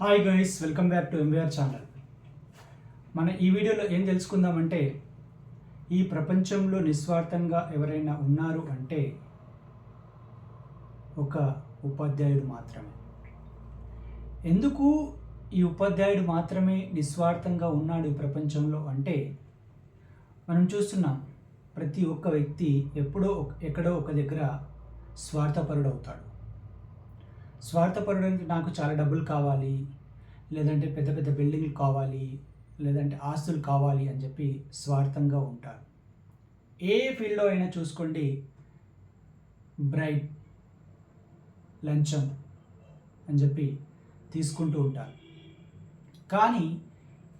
Hi guys welcome back to MBR channel మన ఈ వీడియోలో ఏం తెలుసుకుందామంటే ఈ ప్రపంచంలో నిస్వార్థంగా ఎవరైనా ఉన్నారు అంటే ఒక ఉపాధ్యాయుడు మాత్రమే. ఎందుకు ఈ ఉపాధ్యాయుడు మాత్రమే నిస్వార్థంగా ఉన్నాడు ఈ ప్రపంచంలో అంటే మనం చూస్తున్నాం ప్రతి ఒక్క వ్యక్తి ఎప్పుడో ఎక్కడో ఒక దగ్గర స్వార్థపరుడవుతాడు. అవుతాడు స్వార్థపరుడు నాకు చాలా డబ్బులు కావాలి లేదంటే పెద్ద పెద్ద బిల్డింగ్లు కావాలి లేదంటే ఆస్తులు కావాలి అని చెప్పి స్వార్థంగా ఉంటారు. ఏ ఫీల్డ్లో అయినా చూసుకోండి బ్రైట్ లంచం అని చెప్పి తీసుకుంటూ ఉంటారు. కానీ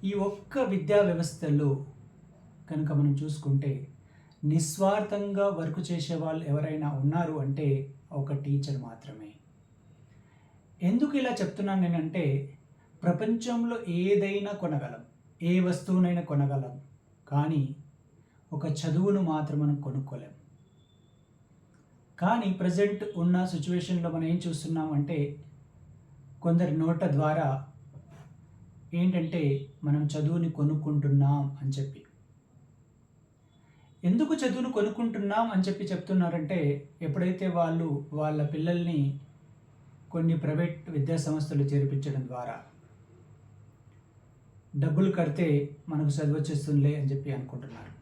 ఈ ఒక్క విద్యా వ్యవస్థలో కనుక మనం చూసుకుంటే నిస్వార్థంగా వర్క్ చేసే వాళ్ళు ఎవరైనా ఉన్నారు అంటే ఒక టీచర్ మాత్రమే. ఎందుకు ఇలా చెప్తున్నాను నేనంటే ప్రపంచంలో ఏదైనా కొనగలం ఏ వస్తువునైనా కొనగలం కానీ ఒక చదువును మాత్రం మనం కొనుక్కోలేం. కానీ ప్రజెంట్ ఉన్న సిచ్యువేషన్లో మనం ఏం చూస్తున్నామంటే కొందరి నోట ద్వారా ఏంటంటే మనం చదువుని కొనుక్కుంటున్నాం అని చెప్పి. ఎందుకు చదువును కొనుక్కుంటున్నాం అని చెప్పి చెప్తున్నారంటే ఎప్పుడైతే వాళ్ళు వాళ్ళ పిల్లల్ని కొన్ని ప్రైవేట్ విద్యా సంస్థలు చేర్పించడం ద్వారా. డబ్బులు కడితే మనకు చదువు వచ్చేస్తుందిలే అని చెప్పి అనుకుంటున్నారు.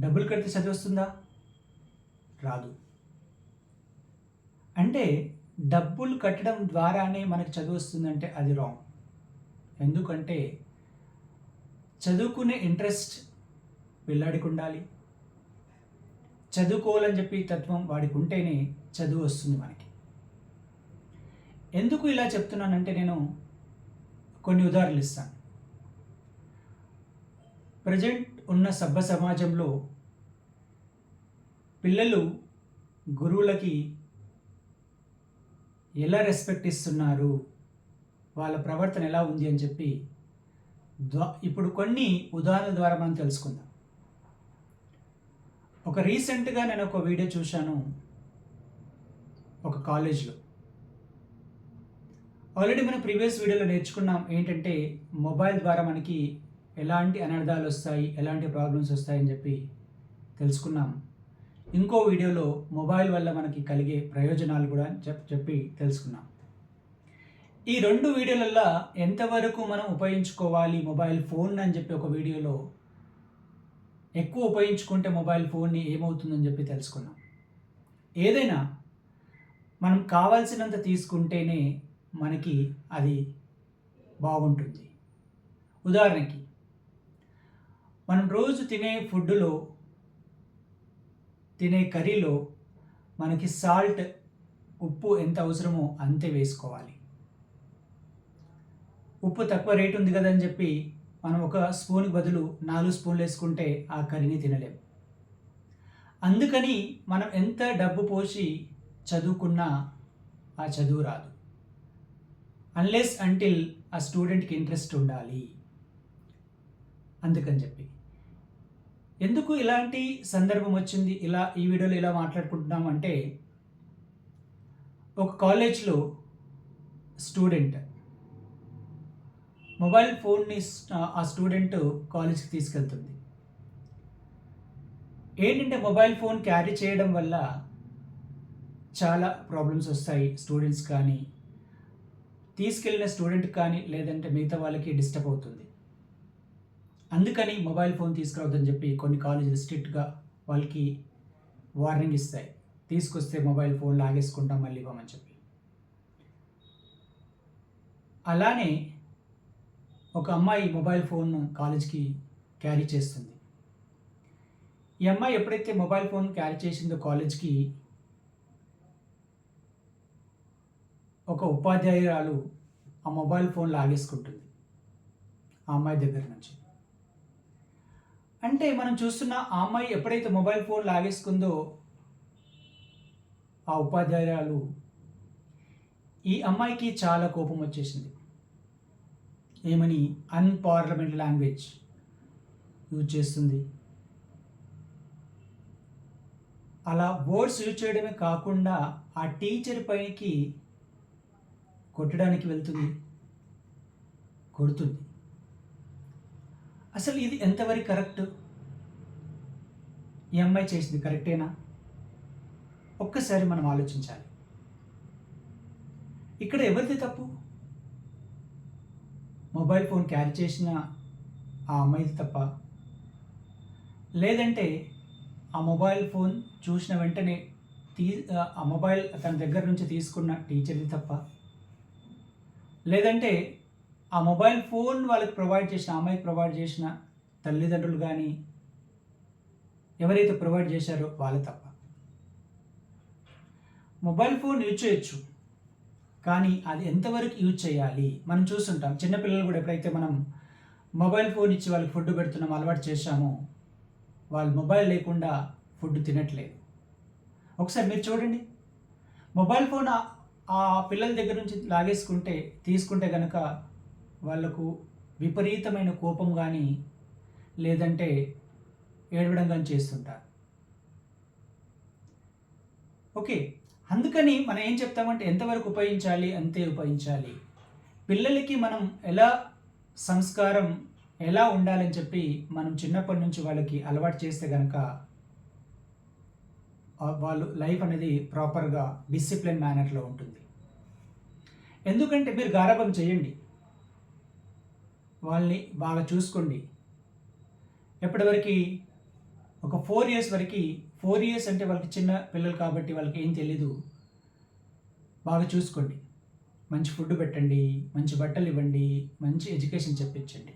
డబ్బులు కడితే చదువు వస్తుందా? రాదు. అంటే డబ్బులు కట్టడం ద్వారానే మనకు చదువు వస్తుందంటే అది రాంగ్ ఎందుకంటే చదువుకునే ఇంట్రెస్ట్ పిల్లాడికి ఉండాలి. చదువుకోవాలని చెప్పి తత్వం వాడికి ఉంటేనే చదువు వస్తుంది మనకి. ఎందుకు ఇలా చెప్తున్నానంటే నేను కొన్ని ఉదాహరణలు ఇస్తాను. ప్రజెంట్ ఉన్న సభ్య సమాజంలో పిల్లలు గురువులకి ఎలా రెస్పెక్ట్ ఇస్తున్నారు? వాళ్ళ ప్రవర్తన ఎలా ఉంది అని చెప్పి ద్వా ఇప్పుడు కొన్ని ఉదాహరణల ద్వారా మనం తెలుసుకుందాం. ఒక రీసెంట్గా నేను ఒక వీడియో చూశాను. ఒక కాలేజ్లో. ఆల్రెడీ మనం ప్రీవియస్ వీడియోలో నేర్చుకున్నాం ఏంటంటే మొబైల్ ద్వారా మనకి ఎలాంటి అనర్థాలు వస్తాయి ఎలాంటి ప్రాబ్లమ్స్ వస్తాయని చెప్పి తెలుసుకున్నాం. ఇంకో వీడియోలో మొబైల్ వల్ల మనకి కలిగే ప్రయోజనాలు కూడా చెప్ చెప్పి తెలుసుకున్నాం. ఈ రెండు వీడియోలల్లో ఎంతవరకు మనం ఉపయోగించుకోవాలి మొబైల్ ఫోన్ అని చెప్పి ఒక వీడియోలో ఎక్కువ ఉపయోగించుకుంటే మొబైల్ ఫోన్ని ఏమవుతుందని చెప్పి తెలుసుకున్నాం. ఏదైనా మనం కావాల్సినంత తీసుకుంటేనే మనకి అది బాగుంటుంది. ఉదాహరణకి మనం రోజు తినే ఫుడ్లో తినే కర్రీలో మనకి సాల్ట్ ఉప్పు ఎంత అవసరమో అంతే వేసుకోవాలి. ఉప్పు తక్కువ రేటు ఉంది కదా అని చెప్పి మనం ఒక స్పూన్కి బదులు నాలుగు స్పూన్లు వేసుకుంటే ఆ కర్రీని తినలేము అందుకని మనం ఎంత డబ్బు పోసి చదువుకున్నా ఆ చదువు రాదు. అన్లెస్ అంటిల్ ఆ స్టూడెంట్కి ఇంట్రెస్ట్ ఉండాలి. అందుకని చెప్పి. ఎందుకు ఇలాంటి సందర్భం వచ్చింది? ఇలా ఈ వీడియోలో ఇలా మాట్లాడుకుంటున్నాం అంటే ఒక కాలేజ్లో స్టూడెంట్ మొబైల్ ఫోన్ని ఆ స్టూడెంట్ కాలేజ్కి తీసుకెళ్తుంది. ఏంటంటే మొబైల్ ఫోన్ క్యారీ చేయడం వల్ల చాలా ప్రాబ్లమ్స్ వస్తాయి స్టూడెంట్స్ కానీ తీసుకెళ్ళిన స్టూడెంట్ కానీ లేదంటే మిగతా వాళ్ళకి డిస్టర్బ్ అవుతుంది. అందుకని మొబైల్ ఫోన్ తీసుకురావద్దని చెప్పి కొన్ని కాలేజీలు స్ట్రిక్ట్గా వాళ్ళకి వార్నింగ్ ఇస్తాయి. తీసుకొస్తే మొబైల్ ఫోన్ లాగేసుకుంటాం మళ్ళీ ఇవ్వమని చెప్పి. అలానే ఒక అమ్మాయి మొబైల్ ఫోన్ కాలేజ్కి క్యారీ చేస్తుంది. ఈ అమ్మాయి ఎప్పుడైతే మొబైల్ ఫోన్ క్యారీ చేసిందో కాలేజ్కి ఒక ఉపాధ్యాయురాలు ఆ మొబైల్ ఫోన్ లాగేసుకుంటుంది ఆ అమ్మాయి దగ్గర నుంచి. అంటే మనం చూస్తున్న ఆ అమ్మాయి ఎప్పుడైతే మొబైల్ ఫోన్ లాగేసుకుందో ఆ ఉపాధ్యాయురాలు ఈ అమ్మాయికి చాలా కోపం వచ్చేసింది. ఏమని? అన్పార్లమెంట్ లాంగ్వేజ్ యూజ్ చేస్తుంది. అలా వర్డ్స్ యూజ్ చేయడమే కాకుండా ఆ టీచర్ పైకి కొట్టడానికి వెళ్తుంది. కొడుతుంది. అసలు ఇది ఎంతవరకు కరెక్ట్? ఈ అమ్మాయి చేసింది కరెక్టేనా? ఒక్కసారి మనం ఆలోచించాలి. ఇక్కడ ఎవరిది తప్పు? మొబైల్ ఫోన్ క్యారీ చేసిన ఆ అమ్మాయిది తప్ప. లేదంటే ఆ మొబైల్ ఫోన్ చూసిన వెంటనే తీ ఆ మొబైల్ తన దగ్గర నుంచి తీసుకున్న టీచర్ది తప్ప. లేదంటే ఆ మొబైల్ ఫోన్ వాళ్ళకి ప్రొవైడ్ చేసిన అమ్మాయికి ప్రొవైడ్ చేసిన తల్లిదండ్రులు కానీ ఎవరైతే ప్రొవైడ్ చేశారో వాళ్ళు తప్ప. మొబైల్ ఫోన్ యూజ్ చేయొచ్చు. కానీ అది ఎంతవరకు యూజ్ చేయాలి? మనం చూస్తుంటాం. చిన్నపిల్లలు కూడా ఎప్పుడైతే మనం మొబైల్ ఫోన్ ఇచ్చి వాళ్ళకి ఫుడ్ పెడుతున్నాం అలవాటు చేశామో వాళ్ళు మొబైల్ లేకుండా ఫుడ్ తినట్లేదు. ఒకసారి మీరు చూడండి. మొబైల్ ఫోన్ ఆ- పిల్లల దగ్గర నుంచి లాగేసుకుంటే తీసుకుంటే కనుక వాళ్ళకు విపరీతమైన కోపం కానీ లేదంటే ఏడవడం కానీ చేస్తుంటారు. ఓకే. అందుకని మనం ఏం చెప్తామంటే ఎంతవరకు ఉపయోగించాలి అంతే ఉపయోగించాలి. పిల్లలకి మనం ఎలా సంస్కారం ఎలా ఉండాలని చెప్పి మనం చిన్నప్పటి నుంచి వాళ్ళకి అలవాటు చేస్తే కనుక వాళ్ళు లైఫ్ అనేది ప్రాపర్గా డిసిప్లిన్ మేనర్లో ఉంటుంది. ఎందుకంటే మీరు గారాబం చేయండి. వాళ్ళని బాగా చూసుకోండి. ఎప్పటివరకు ఒక ఫోర్ ఇయర్స్ వరకు. ఫోర్ ఇయర్స్ అంటే వాళ్ళకి చిన్న పిల్లలు కాబట్టి వాళ్ళకి ఏం తెలీదు. బాగా చూసుకోండి. మంచి ఫుడ్ పెట్టండి మంచి బట్టలు ఇవ్వండి మంచి ఎడ్యుకేషన్ చెప్పించండి.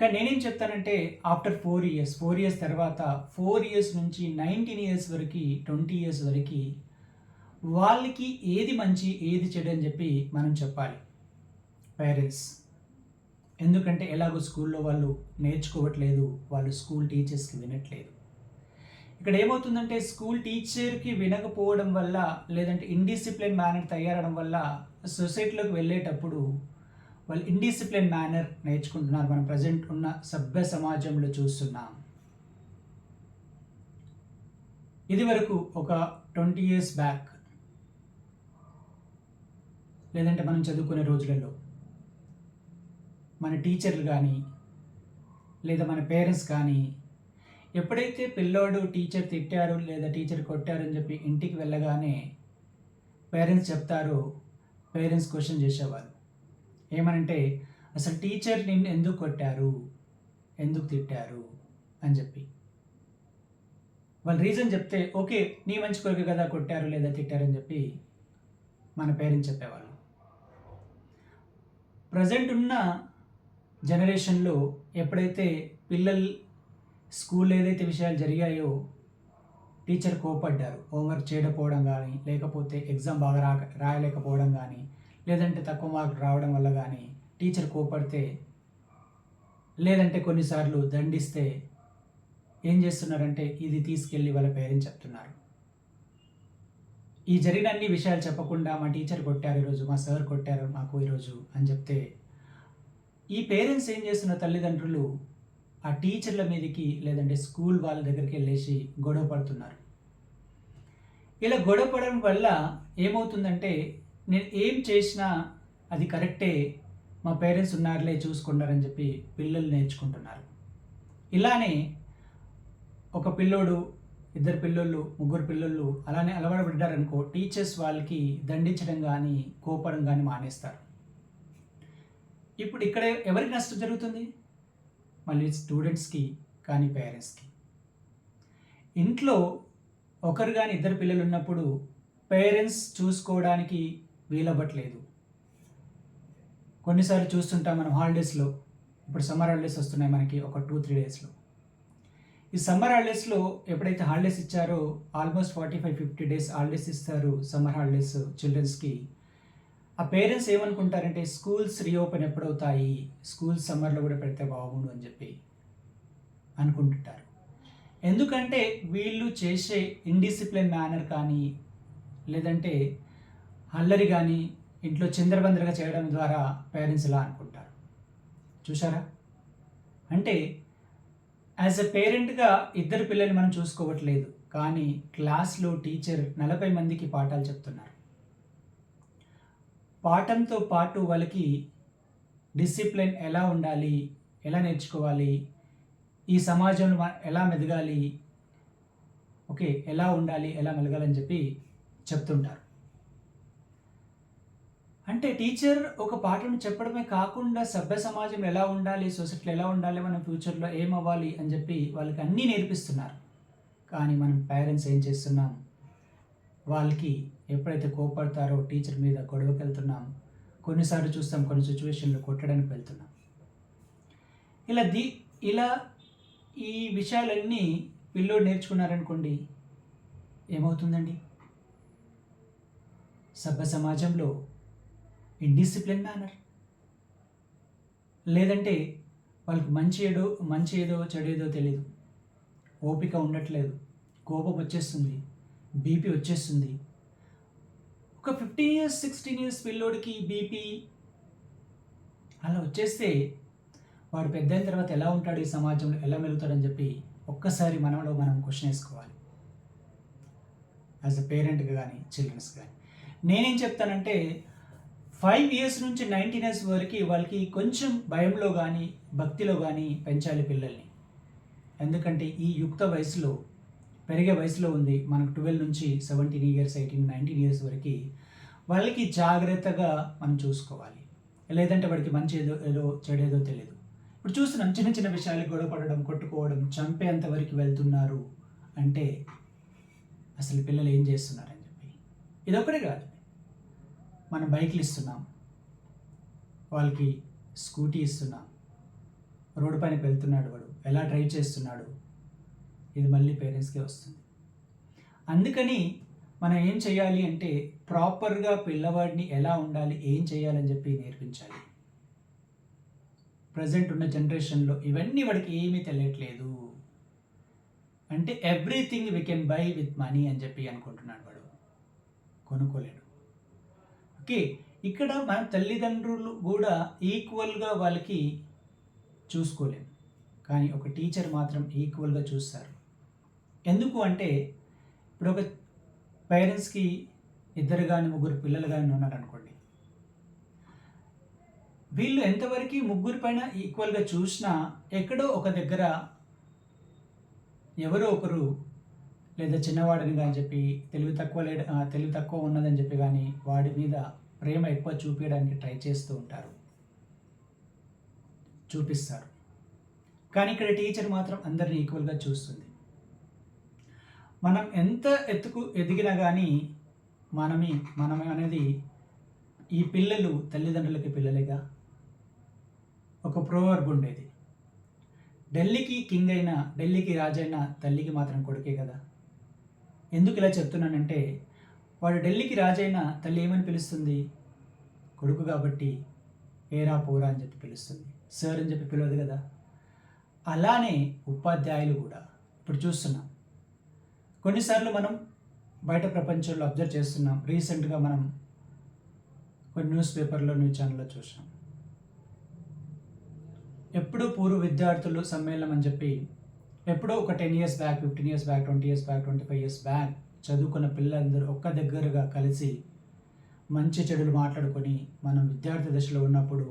కానీ నేనేం చెప్తానంటే after four years four years తర్వాత ఫోర్ ఇయర్స్ నుంచి నైన్టీన్ ఇయర్స్ వరకు ట్వంటీ ఇయర్స్ వరకు వాళ్ళకి ఏది మంచి ఏది చెడు అని చెప్పి మనం చెప్పాలి. పేరెంట్స్ ఎందుకంటే ఎలాగో స్కూల్లో వాళ్ళు నేర్చుకోవట్లేదు వాళ్ళు స్కూల్ టీచర్స్కి వినట్లేదు. ఇక్కడ ఏమవుతుందంటే స్కూల్ టీచర్కి వినకపోవడం వల్ల లేదంటే ఇండిసిప్లిన్ మేనర్ తయారడం వల్ల సొసైటీలోకి వెళ్ళేటప్పుడు వాళ్ళు ఇండిసిప్లిన్ మేనర్ నేర్చుకుంటున్నారు. మనం ప్రజెంట్ ఉన్న సభ్య సమాజంలో చూస్తున్నాం. ఇది వరకు ఒక ట్వంటీ ఇయర్స్ బ్యాక్ లేదంటే మనం చదువుకునే రోజులలో మన టీచర్లు కానీ లేదా మన పేరెంట్స్ కానీ ఎప్పుడైతే పిల్లోడు టీచర్ తిట్టారు లేదా టీచర్ కొట్టారు అని చెప్పి ఇంటికి వెళ్ళగానే పేరెంట్స్ చెప్తారు పేరెంట్స్ క్వశ్చన్ చేసేవారు. ఏమనంటే అసలు టీచర్ నిన్ను ఎందుకు కొట్టారు? ఎందుకు తిట్టారు? అని చెప్పి. వాళ్ళు రీజన్ చెప్తే ఓకే నీ మంచి కొరకు కదా కొట్టారు లేదా తిట్టారు? అని చెప్పి మన పేరెంట్స్ చెప్పేవాళ్ళు. ప్రజెంట్ ఉన్న జనరేషన్లో ఎప్పుడైతే పిల్లలు స్కూల్ ఏదైతే విషయాలు జరిగాయో టీచర్ కోపడ్డారు హోంవర్క్ చేయకపోవడం కానీ లేకపోతే ఎగ్జామ్ బాగా రా రాయలేకపోవడం కానీ లేదంటే తక్కువ మార్క్ రావడం వల్ల కానీ టీచర్ కోపడితే లేదంటే కొన్నిసార్లు దండిస్తే ఏం చేస్తున్నారంటే ఇది తీసుకెళ్ళి వాళ్ళ పేరెంట్స్ చెప్తున్నారు. ఈ జరిగిన అన్ని విషయాలు చెప్పకుండా మా టీచర్ కొట్టారు ఈరోజు మా సార్ కొట్టారు మాకు ఈరోజు అని చెప్తే ఈ పేరెంట్స్ ఏం చేస్తున్న తల్లిదండ్రులు ఆ టీచర్ల మీదకి లేదంటే స్కూల్ వాళ్ళ దగ్గరికి వెళ్ళేసి గొడవ పడుతున్నారు. ఇలా గొడవ పడడం వల్ల ఏమవుతుందంటే నేను ఏం చేసినా అది కరెక్టే మా పేరెంట్స్ ఉన్నారులే చూసుకున్నారని చెప్పి పిల్లలు నేర్చుకుంటున్నారు. ఇలానే ఒక పిల్లోడు ఇద్దరు పిల్లోళ్ళు ముగ్గురు పిల్లోళ్ళు అలానే అలవాటుపడ్డారనుకో టీచర్స్ వాళ్ళకి దండించడం కానీ కోపడం కానీ మానేస్తారు. ఇప్పుడు ఇక్కడ ఎవరికి నష్టం జరుగుతుంది? మళ్ళీ స్టూడెంట్స్కి కానీ పేరెంట్స్కి ఇంట్లో ఒకరు కానీ ఇద్దరు పిల్లలు ఉన్నప్పుడు పేరెంట్స్ చూసుకోవడానికి వీలవ్వట్లేదు. కొన్నిసార్లు చూస్తుంటాం మనం హాలిడేస్లో ఇప్పుడు సమ్మర్ హాలిడేస్ వస్తున్నాయి మనకి ఒక టూ త్రీ డేస్లో ఈ సమ్మర్ హాలిడేస్లో ఎప్పుడైతే హాలిడేస్ ఇచ్చారో almost forty five fifty days holidays ఇస్తారు సమ్మర్ హాలిడేస్ చిల్డ్రన్స్కి ఆ పేరెంట్స్ ఏమనుకుంటారంటే స్కూల్స్ రీఓపెన్ ఎప్పుడవుతాయి? స్కూల్స్ సమ్మర్లో కూడా పెడితే బాగుండు అని చెప్పి అనుకుంటుంటారు. ఎందుకంటే వీళ్ళు చేసే ఇండిసిప్లిన్ మేనర్ కానీ లేదంటే అల్లరి కానీ ఇంట్లో చిందరబందరగా చేయడం ద్వారా పేరెంట్స్ ఇలా అనుకుంటారు. చూసారా అంటే యాజ్ ఎ పేరెంట్గా ఇద్దరు పిల్లల్ని మనం చూసుకోవట్లేదు. కానీ క్లాస్లో టీచర్ నలభై మందికి పాఠాలు చెప్తున్నారు. పాఠంతో పాటు వాళ్ళకి డిసిప్లిన్ ఎలా ఉండాలి? ఎలా నేర్చుకోవాలి? ఈ సమాజంలో ఎలా మెదగాలి? ఓకే ఎలా ఉండాలి? ఎలా మెలగాలని చెప్పి చెప్తుంటారు. అంటే టీచర్ ఒక పాఠం చెప్పడమే కాకుండా సభ్య సమాజం ఎలా ఉండాలి సొసైటీలో ఎలా ఉండాలి మనం ఫ్యూచర్లో ఏమవ్వాలి అని చెప్పి వాళ్ళకి అన్నీ నేర్పిస్తున్నారు. కానీ మనం పేరెంట్స్ ఏం చేస్తున్నాం? వాళ్ళకి ఎప్పుడైతే కోపడతారో టీచర్ మీద గొడవకి వెళ్తున్నాం కొన్నిసార్లు చూస్తాం కొన్ని సిచ్యువేషన్లో కొట్టడానికి వెళ్తున్నాం. ఇలా ది ఇలా ఈ విషయాలన్నీ పిల్లోడు నేర్చుకున్నారనుకోండి ఏమవుతుందండి? సభ్య సమాజంలో ఇండిసిప్లిన్ మేనర్ లేదంటే వాళ్ళకి మంచి ఏదో మంచి ఏదో చెడేదో తెలియదు ఓపిక ఉండట్లేదు. కోపం వచ్చేస్తుంది. బీపీ వచ్చేస్తుంది. ఒక ఫిఫ్టీన్ ఇయర్స్ సిక్స్టీన్ ఇయర్స్ పిల్లోడికి బీపీ అలా వచ్చేస్తే వాడు పెద్ద అయిన తర్వాత ఎలా ఉంటాడు ఈ సమాజంలో ఎలా మెలుగుతాడని చెప్పి ఒక్కసారి మనలో మనం క్వశ్చన్ వేసుకోవాలి. యాజ్ అ పేరెంట్గా కానీ చిల్డ్రన్స్ కానీ నేనేం చెప్తానంటే ఫైవ్ ఇయర్స్ నుంచి నైన్టీన్ ఇయర్స్ వరకు వాళ్ళకి కొంచెం భయంలో కానీ భక్తిలో కానీ పెంచాలి పిల్లల్ని. ఎందుకంటే ఈ యుక్త వయసులో పెరిగే వయసులో ఉంది మనకు ట్వెల్వ్ నుంచి seventeen years eighteen nineteen years వరకు వాళ్ళకి జాగ్రత్తగా మనం చూసుకోవాలి. లేదంటే వాడికి మంచి ఏదో ఏదో చెడేదో తెలియదు ఇప్పుడు చూస్తున్నాం చిన్న చిన్న విషయాలు గొడవ పడడం కొట్టుకోవడం చంపేంత వరకు వెళ్తున్నారు అంటే అసలు పిల్లలు ఏం చేస్తున్నారని చెప్పి. ఇదొక్కడే కాదు. మనం బైక్లు ఇస్తున్నాం. వాళ్ళకి స్కూటీ ఇస్తున్నాం. రోడ్డు పైన వెళ్తున్నాడు వాడు. ఎలా డ్రైవ్ చేస్తున్నాడు? ఇది మళ్ళీ పేరెంట్స్కే వస్తుంది. అందుకని మనం ఏం చేయాలి అంటే ప్రాపర్గా పిల్లవాడిని ఎలా ఉండాలి ఏం చేయాలని చెప్పి నేర్పించాలి. ప్రజెంట్ ఉన్న జనరేషన్లో ఇవన్నీ వాడికి ఏమీ తెలియట్లేదు. అంటే everything we can buy with money అని చెప్పి అనుకుంటున్నాడు వాడు. కొనుక్కోలేడు. ఓకే ఇక్కడ మన తల్లిదండ్రులు కూడా ఈక్వల్గా వాళ్ళకి చూసుకోలేము కానీ ఒక టీచర్ మాత్రం ఈక్వల్గా చూస్తారు. ఎందుకు అంటే ఇప్పుడు ఒక పేరెంట్స్కి ఇద్దరు కానీ ముగ్గురు పిల్లలు కానీ ఉన్నారనుకోండి. వీళ్ళు ఎంతవరకు ముగ్గురు పైన ఈక్వల్గా చూసినా ఎక్కడో ఒక దగ్గర ఎవరో ఒకరు లేదా చిన్నవాడిని కానీ చెప్పి తెలివి తక్కువ లేడ తెలివి తక్కువ ఉన్నదని చెప్పి కానీ వాడి మీద ప్రేమ ఎక్కువ చూపించడానికి ట్రై చేస్తూ ఉంటారు. చూపిస్తారు. కానీ ఇక్కడ టీచర్ మాత్రం అందరిని ఈక్వల్గా చూస్తుంది. మనం ఎంత ఎత్తుకు ఎదిగినా కానీ మనమే మనమే అనేది ఈ పిల్లలు తల్లిదండ్రులకి పిల్లలేగా. ఒక ప్రోవర్బ్ ఉండేది. ఢిల్లీకి కింగ్ అయినా ఢిల్లీకి రాజైనా తల్లికి మాత్రం కొడుకే కదా. ఎందుకు ఇలా చెప్తున్నానంటే వాడు ఢిల్లీకి రాజైన తల్లి ఏమని పిలుస్తుంది? కొడుకు కాబట్టి ఏరా పోరా అని చెప్పి పిలుస్తుంది. సార్ అని చెప్పి పిలవదు కదా. అలానే ఉపాధ్యాయులు కూడా. ఇప్పుడు చూస్తున్నాం. కొన్నిసార్లు మనం బయట ప్రపంచంలో అబ్జర్వ్ చేస్తున్నాం. రీసెంట్గా మనం కొన్ని న్యూస్ పేపర్లో న్యూస్ ఛానల్లో చూసాం ఎప్పుడూ పూర్వ విద్యార్థులు సమ్మేళనం అని చెప్పి ఎప్పుడో ఒక ten years back fifteen years back twenty years back twenty five years back చదువుకున్న పిల్లలందరూ ఒక్క దగ్గరగా కలిసి మంచి చెడులు మాట్లాడుకొని మనం విద్యార్థి దశలో ఉన్నప్పుడు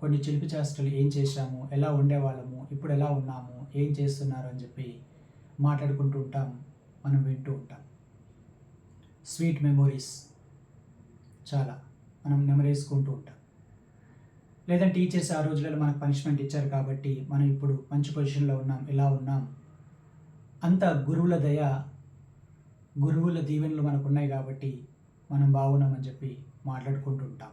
కొన్ని చిలిపి చేష్టలు ఏం చేశాము ఎలా ఉండేవాళ్ళము ఇప్పుడు ఎలా ఉన్నాము ఏం చేస్తున్నారు అని చెప్పి మాట్లాడుకుంటూ ఉంటాం మనం వింటూ ఉంటాం. స్వీట్ మెమొరీస్ చాలా మనం నెమరేసుకుంటూ ఉంటాం. లేదంటే టీచర్స్ ఆ రోజులలో మనకు పనిష్మెంట్ ఇచ్చారు కాబట్టి మనం ఇప్పుడు మంచి పొజిషన్లో ఉన్నాం ఇలా ఉన్నాం. అంత గురువుల దయ గురువుల దీవెనలు మనకు ఉన్నాయి కాబట్టి మనం బాగున్నామని చెప్పి మాట్లాడుకుంటూ ఉంటాం.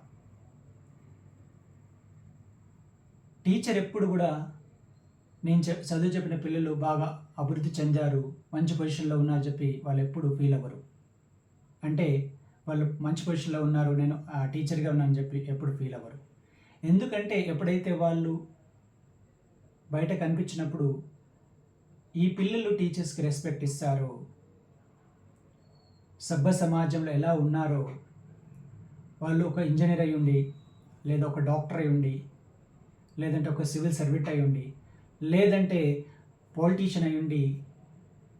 టీచర్ ఎప్పుడు కూడా నేను చెప్ చదువు చెప్పిన పిల్లలు బాగా అభివృద్ధి చెందారు మంచి పొజిషన్లో ఉన్నారు చెప్పి వాళ్ళు ఎప్పుడు ఫీల్ అవ్వరు. అంటే వాళ్ళు మంచి పొజిషన్లో ఉన్నారు నేను ఆ టీచర్గా ఉన్నానని చెప్పి ఎప్పుడు ఫీల్ అవ్వరు. ఎందుకంటే ఎప్పుడైతే వాళ్ళు బయట కనిపించినప్పుడు ఈ పిల్లలు టీచర్స్కి రెస్పెక్ట్ ఇస్తారో సభ్య సమాజంలో ఎలా ఉన్నారో వాళ్ళు ఒక ఇంజనీర్ అయి ఉండి లేదా ఒక డాక్టర్ అయి ఉండి లేదంటే ఒక సివిల్ సర్వెంట్ అయి ఉండి లేదంటే పాలిటీషియన్ అయి ఉండి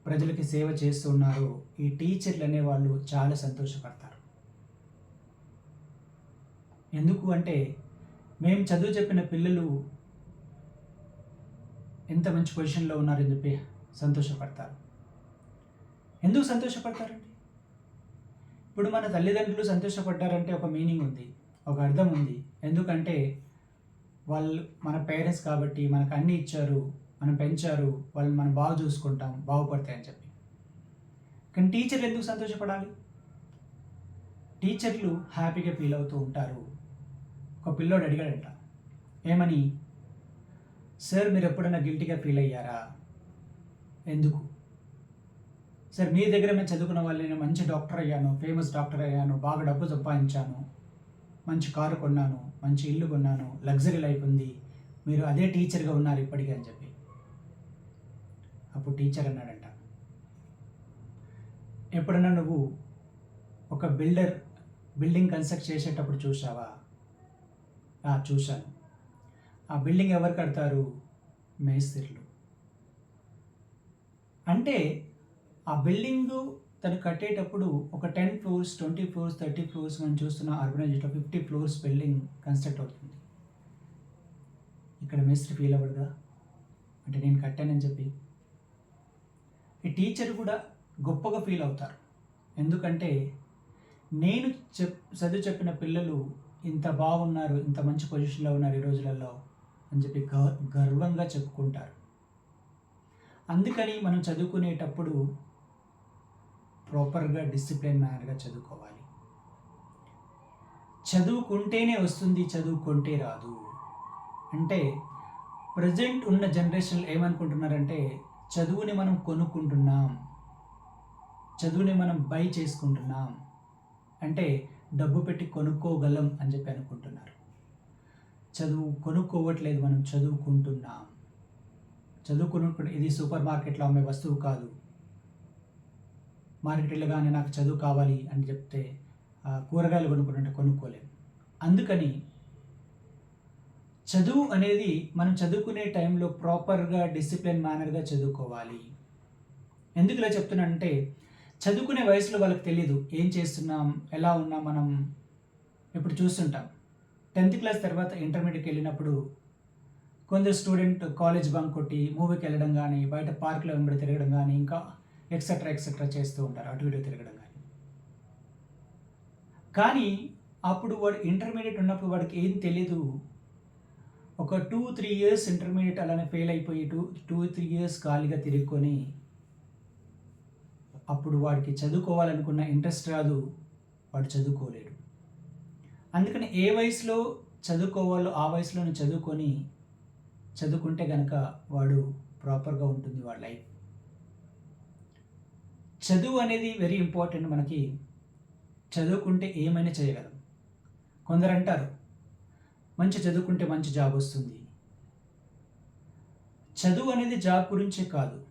ప్రజలకి సేవ చేస్తున్నారు ఈ టీచర్లు అనేవాళ్ళు చాలా సంతోషపడతారు. ఎందుకు అంటే మేము చదువు చెప్పిన పిల్లలు ఎంత మంచి పొజిషన్లో ఉన్నారని చెప్పి సంతోషపడతారు. ఎందుకు సంతోషపడతారండి? ఇప్పుడు మన తల్లిదండ్రులు సంతోషపడ్డారంటే ఒక మీనింగ్ ఉంది ఒక అర్థం ఉంది. ఎందుకంటే వాళ్ళు మన పేరెంట్స్ కాబట్టి మనకు అన్నీ ఇచ్చారు మనం పెంచారు వాళ్ళు మనం బాగా చూసుకుంటాం బాగుపడతాయని చెప్పి. కానీ టీచర్లు ఎందుకు సంతోషపడాలి? టీచర్లు హ్యాపీగా ఫీల్ అవుతూ ఉంటారు. ఒక పిల్లోడు అడిగాడంట ఏమని? సార్ మీరు ఎప్పుడైనా గిల్టీగా ఫీల్ అయ్యారా? ఎందుకు? సార్ మీ దగ్గర మేము చదువుకున్న వాళ్ళు నేను మంచి డాక్టర్ అయ్యాను ఫేమస్ డాక్టర్ అయ్యాను బాగా డబ్బు సంపాదించాను మంచి కారు కొన్నాను మంచి ఇల్లు కొన్నాను లగ్జరీ లైఫ్ ఉంది మీరు అదే టీచర్గా ఉన్నారు ఇప్పటికీ అని చెప్పి. అప్పుడు టీచర్ అన్నాడంట ఎప్పుడన్నా నువ్వు ఒక బిల్డర్ బిల్డింగ్ కన్స్ట్రక్ట్ చేసేటప్పుడు చూసావా చూశాను. ఆ బిల్డింగ్ ఎవరు కడతారు? మేస్త్రిలు. అంటే ఆ బిల్డింగ్ తను కట్టేటప్పుడు ఒక ten floors twenty floors thirty floors మనం చూస్తున్న అర్బనైజేషన్లో ఫిఫ్టీ ఫ్లోర్స్ బిల్డింగ్ కన్స్ట్రక్ట్ అవుతుంది. ఇక్కడ మేస్త్రి ఫీల్ అవ్వడుగా? అంటే నేను కట్టానని చెప్పి. ఈ టీచర్ కూడా గొప్పగా ఫీల్ అవుతారు. ఎందుకంటే నేను చెప్ చదువు చెప్పిన పిల్లలు ఇంత బాగున్నారు ఇంత మంచి పొజిషన్లో ఉన్నారు ఈ రోజులలో అని చెప్పి గర్వంగా చెప్పుకుంటారు. అందుకని మనం చదువుకునేటప్పుడు ప్రాపర్గా డిసిప్లిన్ మేనర్గా చదువుకోవాలి. చదువుకుంటేనే వస్తుంది చదువుకుంటే రాదు. అంటే ప్రజెంట్ ఉన్న జనరేషన్ ఏమనుకుంటున్నారంటే చదువుని మనం కొనుక్కుంటున్నాం చదువుని మనం బై చేసుకుంటున్నాం. అంటే డబ్బు పెట్టి కొనుక్కోగలం అని చెప్పి అనుకుంటున్నారు. చదువు కొనుక్కోవట్లేదు మనం చదువుకుంటున్నాం. చదువుకుని ఇది సూపర్ మార్కెట్లో అమ్మే వస్తువు కాదు. మార్కెట్ వెళ్ళగానే నాకు చదువు కావాలి అని చెప్తే కూరగాయలు కొనుక్కుంటే కొనుక్కోలేము అందుకని చదువు అనేది మనం చదువుకునే టైంలో ప్రాపర్గా డిసిప్లిన్ మేనర్గా చదువుకోవాలి. ఎందుకు ఇలా చెప్తున్నానంటే చదువుకునే వయసులో వాళ్ళకి తెలియదు ఏం చేస్తున్నాం? ఎలా ఉన్నాం? మనం ఇప్పుడు చూస్తుంటాం. టెన్త్ క్లాస్ తర్వాత ఇంటర్మీడియట్కి వెళ్ళినప్పుడు కొందరు స్టూడెంట్ కాలేజ్ బంక్ కొట్టి మూవీకి వెళ్ళడం కానీ బయట పార్క్లో వెంబడి తిరగడం కానీ ఇంకా ఎక్సెట్రా ఎక్సెట్రా చేస్తూ ఉంటారు. అటు ఇటు తిరగడం కానీ కానీ అప్పుడు వాడు ఇంటర్మీడియట్ ఉన్నప్పుడు వాడికి ఏం తెలియదు ఒక టూ త్రీ ఇయర్స్ ఇంటర్మీడియట్ అలానే ఫెయిల్ అయిపోయి టూ టూ త్రీ ఇయర్స్ ఖాళీగా తిరుగుకొని అప్పుడు వాడికి చదువుకోవాలనుకున్న ఇంట్రెస్ట్ రాదు వాడు చదువుకోలేడు. అందుకని ఏ వయసులో చదువుకోవాలో ఆ వయసులోనే చదువుకొని చదువుకుంటే కనుక వాడు ప్రాపర్గా ఉంటుంది వాడి లైఫ్. చదువు అనేది వెరీ ఇంపార్టెంట్ మనకి. చదువుకుంటే ఏమైనా చేయగలం. కొందరు అంటారు మంచి చదువుకుంటే మంచి జాబ్ వస్తుంది. చదువు అనేది జాబ్ గురించే కాదు.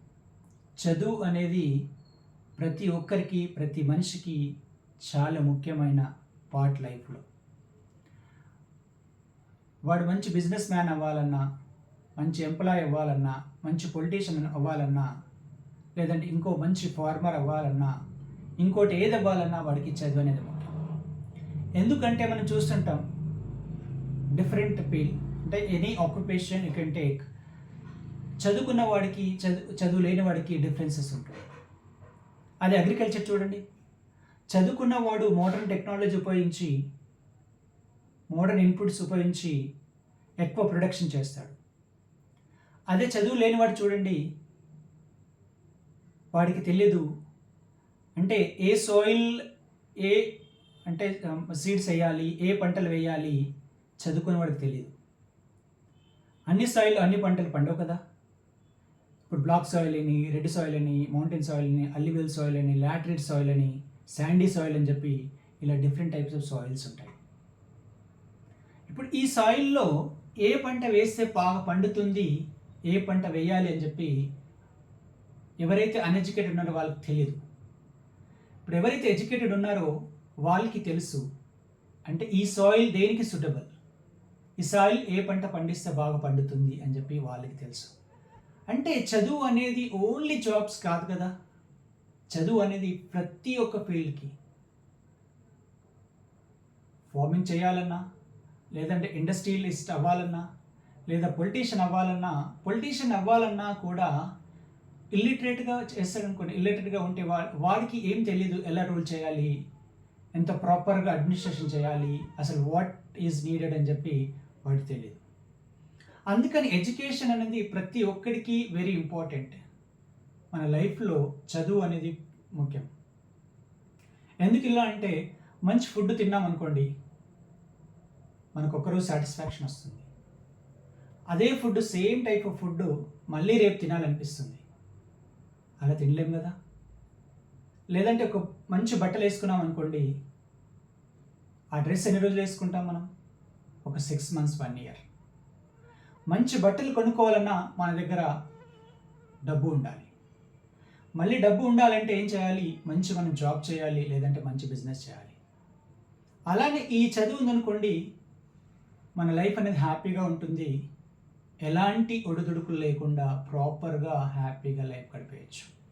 చదువు అనేది ప్రతి ఒక్కరికి ప్రతి మనిషికి చాలా ముఖ్యమైన పార్ట్ లైఫ్లో. వాడు మంచి బిజినెస్ మ్యాన్ అవ్వాలన్నా మంచి ఎంప్లాయ్ అవ్వాలన్నా మంచి పొలిటీషియన్ అవ్వాలన్నా లేదంటే ఇంకో మంచి ఫార్మర్ అవ్వాలన్నా ఇంకోటి ఏది అవ్వాలన్నా వాడికి చదువు అనేది ముఖ్యం. ఎందుకంటే మనం చూస్తుంటాం డిఫరెంట్ ఫీల్డ్ అంటే any occupation you can take. చదువుకున్న వాడికి చదువు చదువు లేని వాడికి డిఫరెన్సెస్ ఉంటాయి. అది అగ్రికల్చర్ చూడండి. చదువుకున్న వాడు మోడర్న్ టెక్నాలజీ ఉపయోగించి మోడర్న్ ఇన్పుట్స్ ఉపయోగించి ఎక్కువ ప్రొడక్షన్ చేస్తాడు. అదే చదువు లేనివాడు చూడండి. వాడికి తెలియదు అంటే ఏ సాయిల్ ఏ అంటే um, సీడ్స్ వేయాలి ఏ పంటలు వేయాలి చదువుకునే వాడికి తెలియదు అన్ని సాయిల్ అన్ని పంటలు పండవు కదా. ఇప్పుడు బ్లాక్ సాయిల్ అని రెడ్ సాయిల్ అని మౌంటైన్ సాయిల్ అని అల్లివెల్ సాయిల్ అని లాటరేట్ సాయిల్ అని శాండీ సాయిల్ అని చెప్పి ఇలా డిఫరెంట్ టైప్స్ ఆఫ్ సాయిల్స్ ఉంటాయి. ఇప్పుడు ఈ సాయిల్లో ఏ పంట వేస్తే బాగా పండుతుంది ఏ పంట వేయాలి అని చెప్పి ఎవరైతే అన్ఎడ్యుకేటెడ్ ఉన్నారో వాళ్ళకి తెలియదు ఇప్పుడు ఎవరైతే ఎడ్యుకేటెడ్ ఉన్నారో వాళ్ళకి తెలుసు అంటే ఈ సాయిల్ దేనికి సూటబుల్ ఈ సాయిల్ ఏ పంట పండిస్తే బాగా పండుతుంది అని చెప్పి వాళ్ళకి తెలుసు. అంటే చదువు అనేది ఓన్లీ జాబ్స్ కాదు కదా. చదువు అనేది ప్రతి ఒక్క ఫీల్డ్కి ఫార్మింగ్ చేయాలన్నా లేదంటే ఇండస్ట్రియలిస్ట్ అవ్వాలన్నా లేదా పొలిటీషియన్ అవ్వాలన్నా పొలిటీషియన్ అవ్వాలన్నా కూడా ఇల్లిటరేట్గా చేస్తాడనుకోండి ఇల్లిటరేట్గా ఉంటే వా వాడికి ఏం తెలియదు ఎలా రూల్ చేయాలి ఎంత ప్రాపర్గా అడ్మినిస్ట్రేషన్ చేయాలి అసలు వాట్ ఈజ్ నీడెడ్ అని చెప్పి వాడికి తెలియదు అందుకని ఎడ్యుకేషన్ అనేది ప్రతి ఒక్కడికి వెరీ ఇంపార్టెంట్ మన లైఫ్లో చదువు అనేది ముఖ్యం. ఎందుకు ఇలా అంటే మంచి ఫుడ్ తిన్నాం అనుకోండి మనకు ఒకరోజు సాటిస్ఫాక్షన్ వస్తుంది. అదే food same type of food మళ్ళీ రేపు తినాలనిపిస్తుంది. అలా తినలేం కదా? లేదంటే ఒక మంచి బట్టలు వేసుకున్నాం అనుకోండి ఆ డ్రెస్ ఎన్ని రోజులు వేసుకుంటాం మనం? ఒక సిక్స్ మంత్స్ వన్ ఇయర్ మంచి బట్టలు కొనుక్కోవాలన్నా మన దగ్గర డబ్బు ఉండాలి. మళ్ళీ డబ్బు ఉండాలంటే ఏం చేయాలి? మంచి మనం జాబ్ చేయాలి లేదంటే మంచి బిజినెస్ చేయాలి. అలానే ఈ చదువు ఉందనుకోండి మన లైఫ్ అనేది హ్యాపీగా ఉంటుంది. ఎలాంటి ఒడిదుడుకులు లేకుండా ప్రాపర్గా హ్యాపీగా లైఫ్ గడిపేయచ్చు.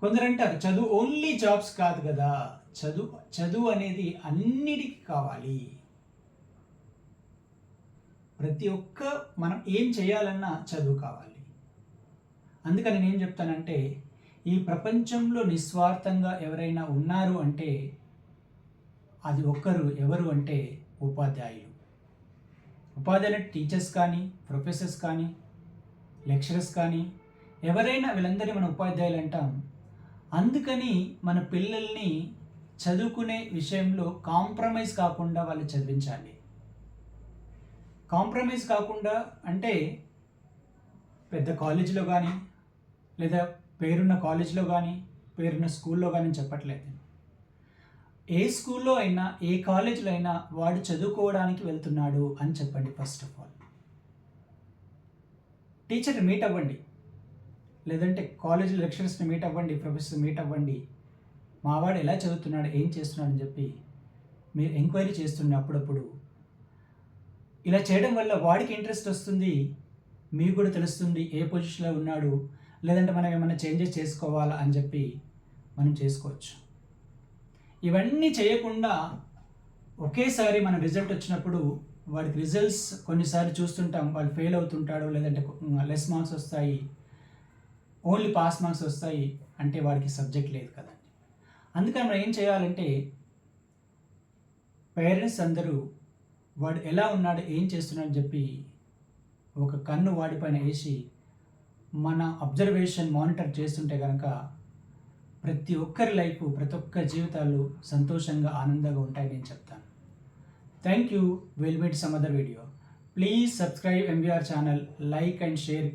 కొందరు అంటారు చదువు ఓన్లీ జాబ్స్ కాదు కదా. చదువు చదువు అనేది అన్నిటికీ కావాలి. ప్రతి ఒక్క మనం ఏం చేయాలన్నా చదువు కావాలి. అందుకని నేను ఏం చెప్తానంటే ఈ ప్రపంచంలో నిస్వార్థంగా ఎవరైనా ఉన్నారు అంటే అది ఒక్కరు ఎవరు అంటే ఉపాధ్యాయులు. ఉపాధ్యాయులు టీచర్స్ కానీ ప్రొఫెసర్స్ కానీ లెక్చరర్స్ కానీ ఎవరైనా వీళ్ళందరినీ మనం ఉపాధ్యాయులు అంటాం. అందుకని మన పిల్లల్ని చదువుకునే విషయంలో కాంప్రమైజ్ కాకుండా వాళ్ళు చదివించాలి. కాంప్రమైజ్ కాకుండా అంటే పెద్ద కాలేజీలో కానీ లేదా పేరున్న కాలేజీలో కానీ పేరున్న స్కూల్లో కానీ చెప్పట్లేదు. ఏ స్కూల్లో అయినా ఏ కాలేజీలో అయినా వాడు చదువుకోవడానికి వెళ్తున్నాడు అని చెప్పండి ఫస్ట్ ఆఫ్ ఆల్. టీచర్ని మీట్ అవ్వండి. లేదంటే కాలేజ్ లెక్చరర్స్ని మీట్ అవ్వండి ప్రొఫెసర్ మీట్ అవ్వండి. మావాడు ఎలా చదువుతున్నాడు ఏం చేస్తున్నాడు అని చెప్పి మీరు ఎంక్వైరీ చేస్తుండే అప్పుడప్పుడు ఇలా చేయడం వల్ల వాడికి ఇంట్రెస్ట్ వస్తుంది మీకు కూడా తెలుస్తుంది ఏ పొజిషన్లో ఉన్నాడు లేదంటే మనం ఏమైనా చేంజెస్ చేసుకోవాలా అని చెప్పి మనం చేసుకోవచ్చు. ఇవన్నీ చేయకుండా ఒకేసారి మన రిజల్ట్ వచ్చినప్పుడు వాడికి రిజల్ట్స్ కొన్నిసార్లు చూస్తుంటాం. వాళ్ళు ఫెయిల్ అవుతుంటాడు లేదంటే లెస్ మార్క్స్ వస్తాయి ఓన్లీ పాస్ మార్క్స్ వస్తాయి అంటే వాడికి సబ్జెక్ట్ లేదు కదండి. అందుకని మనం ఏం చేయాలంటే పేరెంట్స్ అందరూ వాడు ఎలా ఉన్నాడు ఏం చేస్తున్నాడు చెప్పి ఒక కన్ను వాడిపైన వేసి మన అబ్జర్వేషన్ మానిటర్ చేస్తుంటే కనుక ప్రతి ఒక్కరి లైఫ్ ప్రతి ఒక్క జీవితాలు సంతోషంగా ఆనందంగా ఉంటాయని నేను చెప్తాను. Thank you will meet some other video please subscribe MBR channel like and share